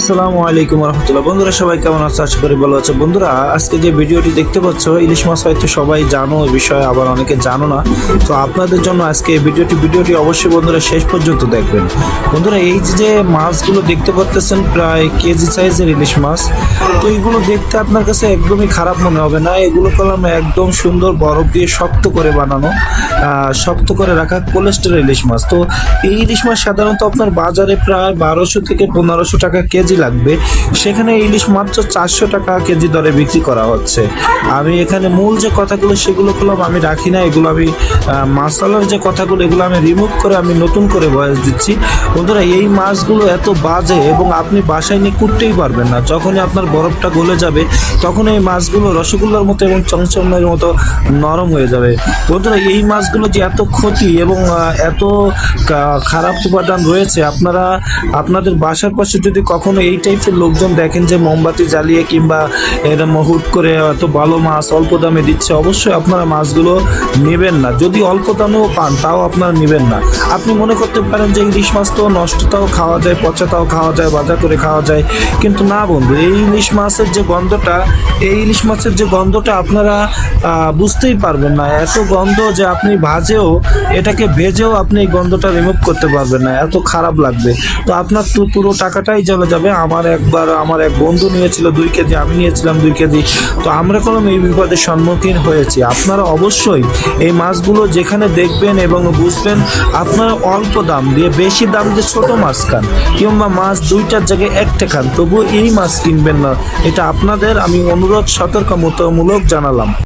আসসালামু আলাইকুম রহমতুল্লাহ। বন্ধুরা, সবাই কেমন আছো? আশা করি ভালো আছো। বন্ধুরা, আজকে যে ভিডিওটি দেখতে পাচ্ছ, ইলিশ মাছ হয়তো সবাই জানো এই বিষয়ে আবার অনেকে জানো না। তো আপনাদের জন্য আজকে এই ভিডিওটি ভিডিওটি অবশ্যই বন্ধুরা শেষ পর্যন্ত দেখবেন। বন্ধুরা, এই যে মাছগুলো দেখতে পাচ্ছেন প্রায় কেজি সাইজের ইলিশ মাছ, তো এইগুলো দেখতে আপনার কাছে একদমই খারাপ মনে হবে না। এগুলো কলম একদম সুন্দর বরফ দিয়ে শক্ত করে বানানো শক্ত করে রাখা কোলেস্টেরল ইলিশ মাছ। তো এই ইলিশ মাছ সাধারণত আপনার বাজারে প্রায় বারোশো থেকে পনেরোশো টাকা কেজি লাগবে। সেখানে ইলিশ মাত্র চারশো টাকা কেজি দরে বিক্রি করা হচ্ছে। আমি এখানে মূল যে কথাগুলো সেগুলো করলাম আমি রাখি না। এগুলো আমি মাসালার যে কথাগুলো, এগুলো আমি রিমুভ করে আমি নতুন করে বয়স দিচ্ছি। বন্ধুরা, এই মাছগুলো এত বাজে এবং আপনি বাসায় নিয়ে কুটতেই পারবেন না। যখনই আপনার বরফটা গলে যাবে তখন এই মাছগুলো রসগোল্লার মতো এবং চমচমের মতো নরম হয়ে যাবে। বন্ধুরা, এই মাছগুলো যে এত ক্ষতি এবং এত খারাপ উপাদান রয়েছে, আপনারা, আপনাদের বাসার পাশে যদি কখনো এই টাইপের লোকজন দেখেন যে মোমবাতি জ্বালিয়ে কিংবা এরকম হুট করে এত ভালো মাছ অল্প দামে দিচ্ছে, অবশ্যই আপনারা মাছগুলো নেবেন না। যদি অল্প দামেও পান, তাও আপনারা নেবেন না। আপনি মনে করতে পারেন যে ইলিশ মাছ তো নষ্টতাও খাওয়া যায় পচাতাও খাওয়া যায়, বাজা করে খাওয়া যায়। কিন্তু না বন্ধু, এই ইলিশ মাছের যে গন্ধটা, এই ইলিশ মাছের যে গন্ধটা আপনারা বুঝতেই পারবেন না। এত গন্ধ যে আপনি ভাজেও, এটাকে ভেজেও আপনি এই গন্ধটা রিমুভ করতে পারবেন না। এত খারাপ লাগবে। তো আপনার তো পুরো টাকাটাই চলে যাবে। আমার একবার, আমার এক বন্ধু নিয়েছিল দুই কেজি, আমি নিয়েছিলাম দুই কেজি। তো আমরা কলম এই বিপদের সম্মুখীন হয়েছি। আপনারা অবশ্যই এই মাছগুলো যেখানে দেখবেন এবং বুঝবেন, আপনারা অল্প দাম দিয়ে, বেশি দাম দিয়ে ছোট মাছ খান, কিংবা মাছ দুইটার জায়গায় একটা খান, তবুও এই মাছ কিনবেন না। এটা আপনাদের, আমি অনুরোধ সতর্কমূলক জানালাম।